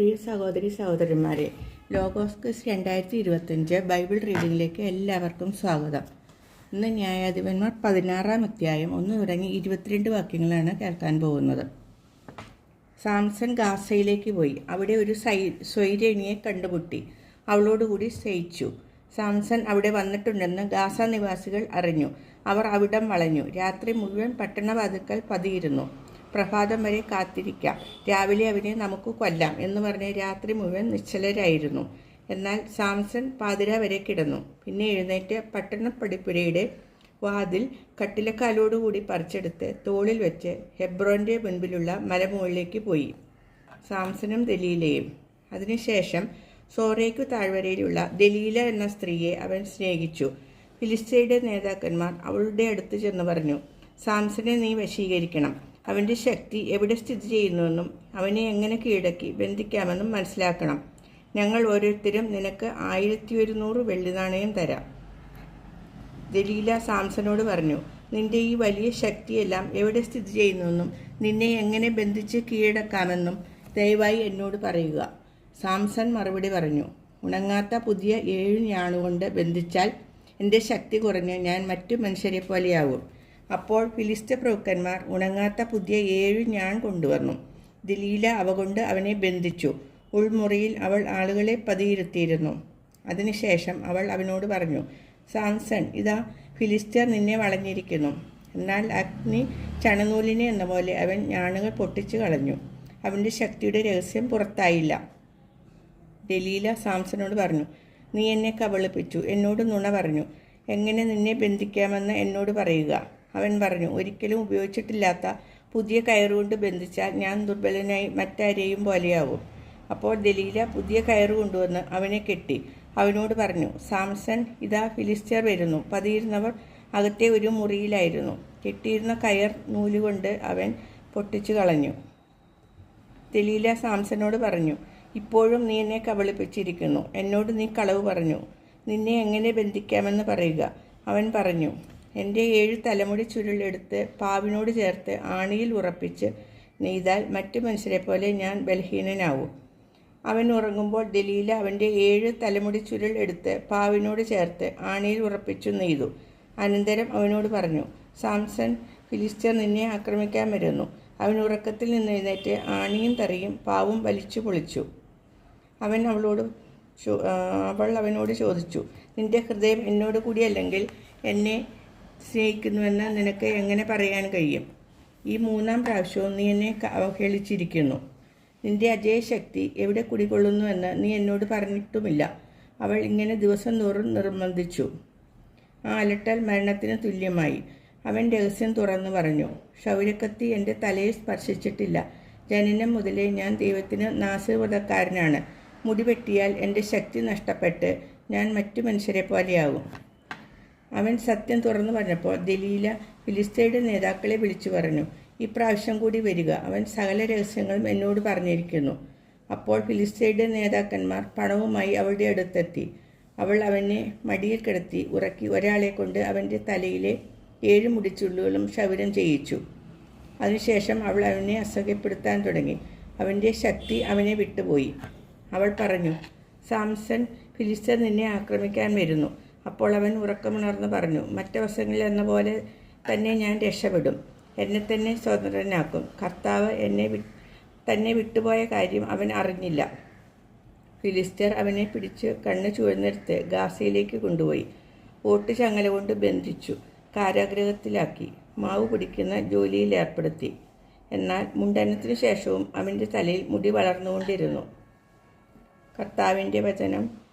പ്രിയ സഹോദരി സഹോദരന്മാരെ ലോകോസ്കസ് രണ്ടായിരത്തി ഇരുപത്തഞ്ച് ബൈബിൾ റീഡിങ്ങിലേക്ക് എല്ലാവർക്കും സ്വാഗതം. ഇന്ന് ന്യായാധിപന്മാർ പതിനാറാം അധ്യായം ഒന്ന് തുടങ്ങി ഇരുപത്തിരണ്ട് വാക്യങ്ങളാണ് കേൾക്കാൻ പോകുന്നത്. സാംസൺ ഗാസയിലേക്ക് പോയി. അവിടെ ഒരു സൈ സ്വൈരണിയെ കണ്ടുമുട്ടി. അവളോടുകൂടി സ്നേഹിച്ചു. സാംസൺ അവിടെ വന്നിട്ടുണ്ടെന്ന് ഗാസ നിവാസികൾ അറിഞ്ഞു. അവർ അവിടം വളഞ്ഞു. രാത്രി മുഴുവൻ പട്ടണവാതുക്കൾ പതിയിരുന്നു. പ്രഭാതം വരെ കാത്തിരിക്കാം. രാവിലെ അവനെ നമുക്ക് കൊല്ലാം എന്ന് പറഞ്ഞ് രാത്രി മുഴുവൻ നിശ്ചലരായിരുന്നു. എന്നാൽ സാംസൺ പാതിര വരെ കിടന്നു. പിന്നെ എഴുന്നേറ്റ് പട്ടണപ്പടിപ്പുരയുടെ വാതിൽ കട്ടിലക്കാലോടുകൂടി പറിച്ചെടുത്ത് തോളിൽ വെച്ച് ഹെബ്രോന്റെ മുൻപിലുള്ള മലമുകളിലേക്ക് പോയി. സാംസനും ദലീലയും. അതിനുശേഷം സോറേക്കു താഴ്വരയിലുള്ള ദലീല എന്ന സ്ത്രീയെ അവൻ സ്നേഹിച്ചു. ഫിലിസ്തീയുടെ നേതാക്കന്മാർ അവളുടെ അടുത്ത് ചെന്ന് പറഞ്ഞു സാംസനെ നീ വശീകരിക്കണം. അവന്റെ ശക്തി എവിടെ സ്ഥിതി ചെയ്യുന്നുവെന്നും അവനെ എങ്ങനെ കീഴടക്കി ബന്ധിക്കാമെന്നും മനസ്സിലാക്കണം. ഞങ്ങൾ ഓരോരുത്തരും നിനക്ക് ആയിരത്തി ഒരുന്നൂറ് വെള്ളി നാണയം തരാം. ദലീല സാംസനോട് പറഞ്ഞു നിന്റെ ഈ വലിയ ശക്തിയെല്ലാം എവിടെ സ്ഥിതി ചെയ്യുന്നുവെന്നും നിന്നെ എങ്ങനെ ബന്ധിച്ച് കീഴടക്കാമെന്നും ദയവായി എന്നോട് പറയുക. സാംസൺ മറുപടി പറഞ്ഞു ഉണങ്ങാത്ത പുതിയ ഏഴ് ഞാണുകൊണ്ട് ബന്ധിച്ചാൽ എന്റെ ശക്തി കുറഞ്ഞ് ഞാൻ മറ്റു മനുഷ്യരെ പോലെയാകും. അപ്പോൾ ഫിലിസ്റ്റ പ്രഭുക്കന്മാർ ഉണങ്ങാത്ത പുതിയ ഏഴ് ഞാൻ കൊണ്ടുവന്നു. ദലീല അവ കൊണ്ട് അവനെ ബന്ധിച്ചു. ഉൾമുറിയിൽ അവൾ ആളുകളെ പതിയിരുത്തിയിരുന്നു. അതിനുശേഷം അവൾ അവനോട് പറഞ്ഞു സാംസൺ ഇതാ ഫിലിസ്റ്റർ നിന്നെ വളഞ്ഞിരിക്കുന്നു. എന്നാൽ അഗ്നി ചണനൂലിനെ എന്ന പോലെ അവൻ ഞാണുകൾ പൊട്ടിച്ചു കളഞ്ഞു. അവന്റെ ശക്തിയുടെ രഹസ്യം പുറത്തായില്ല. ദലീല സാംസനോട് പറഞ്ഞു നീ എന്നെ കബളിപ്പിച്ചു. എന്നോട് നുണ പറഞ്ഞു. എങ്ങനെ നിന്നെ ബന്ധിക്കാമെന്ന് എന്നോട് പറയുക. അവൻ പറഞ്ഞു ഒരിക്കലും ഉപയോഗിച്ചിട്ടില്ലാത്ത പുതിയ കയറുകൊണ്ട് ബന്ധിച്ചാൽ ഞാൻ ദുർബലനായി മറ്റാരെയും പോലെയാവും. അപ്പോൾ ദലീല പുതിയ കയറ് കൊണ്ടുവന്ന് അവനെ കെട്ടി. അവനോട് പറഞ്ഞു സാംസൺ ഇതാ ഫിലിസ്റ്റർ വരുന്നു. പതിയിരുന്നവർ അകത്തെ ഒരു മുറിയിലായിരുന്നു. കെട്ടിയിരുന്ന കയർ നൂലുകൊണ്ട് അവൻ പൊട്ടിച്ചു കളഞ്ഞു. ദലീല സാംസനോട് പറഞ്ഞു ഇപ്പോഴും നീ എന്നെ കബളിപ്പിച്ചിരിക്കുന്നു. എന്നോട് നീ കളവ് പറഞ്ഞു. നിന്നെ എങ്ങനെ ബന്ധിക്കാമെന്ന് പറയുക. അവൻ പറഞ്ഞു എന്റെ ഏഴ് തലമുടി ചുരുളെടുത്ത് പാവിനോട് ചേർത്ത് ആണിയിൽ ഉറപ്പിച്ച് നെയ്താൽ മറ്റു മനുഷ്യരെ പോലെ ഞാൻ ബലഹീനനാവും. അവൻ ഉറങ്ങുമ്പോൾ ദലീല അവന്റെ ഏഴ് തലമുടി ചുരുൾ എടുത്ത് പാവിനോട് ചേർത്ത് ആണിയിൽ ഉറപ്പിച്ചു നെയ്തു. അനന്തരം അവനോട് പറഞ്ഞു സാംസൺ ഫിലിസ്റ്റർ നിന്നെ ആക്രമിക്കാൻ വരുന്നു. അവൻ ഉറക്കത്തിൽ നിന്ന് എഴുന്നേറ്റ് ആണിയും തറിയും പാവും വലിച്ചു പൊളിച്ചു. അവൻ അവളോട് അവൾ അവനോട് ചോദിച്ചു നിന്റെ ഹൃദയം എന്നോട് കൂടിയല്ലെങ്കിൽ എന്നെ സ്നേഹിക്കുന്നുവെന്ന് നിനക്ക് എങ്ങനെ പറയാൻ കഴിയും? ഈ മൂന്നാം പ്രാവശ്യവും നീ എന്നെ അവഹേളിച്ചിരിക്കുന്നു. നിന്റെ അജയശക്തി എവിടെ കുടികൊള്ളുന്നുവെന്ന് നീ എന്നോട് പറഞ്ഞിട്ടുമില്ല. അവൾ ഇങ്ങനെ ദിവസം തോറും നിർബന്ധിച്ചു. ആ അലട്ടൽ മരണത്തിന് തുല്യമായി. അവൻ രഹസ്യം തുറന്നു പറഞ്ഞു. ക്ഷൗരക്കത്തി എന്റെ തലയെ സ്പർശിച്ചിട്ടില്ല. ജനനം മുതലേ ഞാൻ ദൈവത്തിന് നാസിർവതക്കാരനാണ് മുടി വെട്ടിയാൽ എന്റെ ശക്തി നഷ്ടപ്പെട്ട് ഞാൻ മറ്റു മനുഷ്യരെ പോലെയാകും. അവൻ സത്യം തുറന്നു പറഞ്ഞപ്പോൾ ദലീല ഫിലിസ്തയുടെ നേതാക്കളെ വിളിച്ചു പറഞ്ഞു ഇപ്രാവശ്യം കൂടി വരിക. അവൻ സകല രഹസ്യങ്ങളും എന്നോട് പറഞ്ഞിരിക്കുന്നു. അപ്പോൾ ഫിലിസ്തയുടെ നേതാക്കന്മാർ പണവുമായി അവളുടെ അടുത്തെത്തി. അവൾ അവനെ മടിയിൽ കിടത്തി ഉറക്കി ഒരാളെ കൊണ്ട് അവന്റെ തലയിലെ ഏഴ് മുടിച്ചുള്ളുകളും ശൗരം ചെയ്യിച്ചു. അതിനുശേഷം അവൾ അവനെ അസഹ്യപ്പെടുത്താൻ തുടങ്ങി. അവന്റെ ശക്തി അവനെ വിട്ടുപോയി. അവൾ പറഞ്ഞു സാംസൺ ഫിലിസ്തർ നിന്നെ ആക്രമിക്കാൻ വരുന്നു. അപ്പോൾ അവൻ ഉറക്കമുണർന്ന് പറഞ്ഞു മറ്റവസരങ്ങളിൽ എന്ന പോലെ തന്നെ ഞാൻ രക്ഷപ്പെടും. എന്നെ തന്നെ സ്വതന്ത്രനാക്കും. കർത്താവ് എന്നെ തന്നെ വിട്ടുപോയ കാര്യം അവൻ അറിഞ്ഞില്ല. ഫിലിസ്തീർ അവനെ പിടിച്ച് കണ്ണ് ചുവന്നെടുത്ത് ഗാസയിലേക്ക് കൊണ്ടുപോയി. ഓട്ട് ചങ്ങല കൊണ്ട് ബന്ധിച്ചു കാരാഗ്രഹത്തിലാക്കി മാവ് പിടിക്കുന്ന ജോലിയിൽ ഏർപ്പെടുത്തി. എന്നാൽ മുണ്ടനത്തിനു ശേഷവും അവന്റെ തലയിൽ മുടി വളർന്നുകൊണ്ടിരുന്നു. കർത്താവിന്റെ വചനം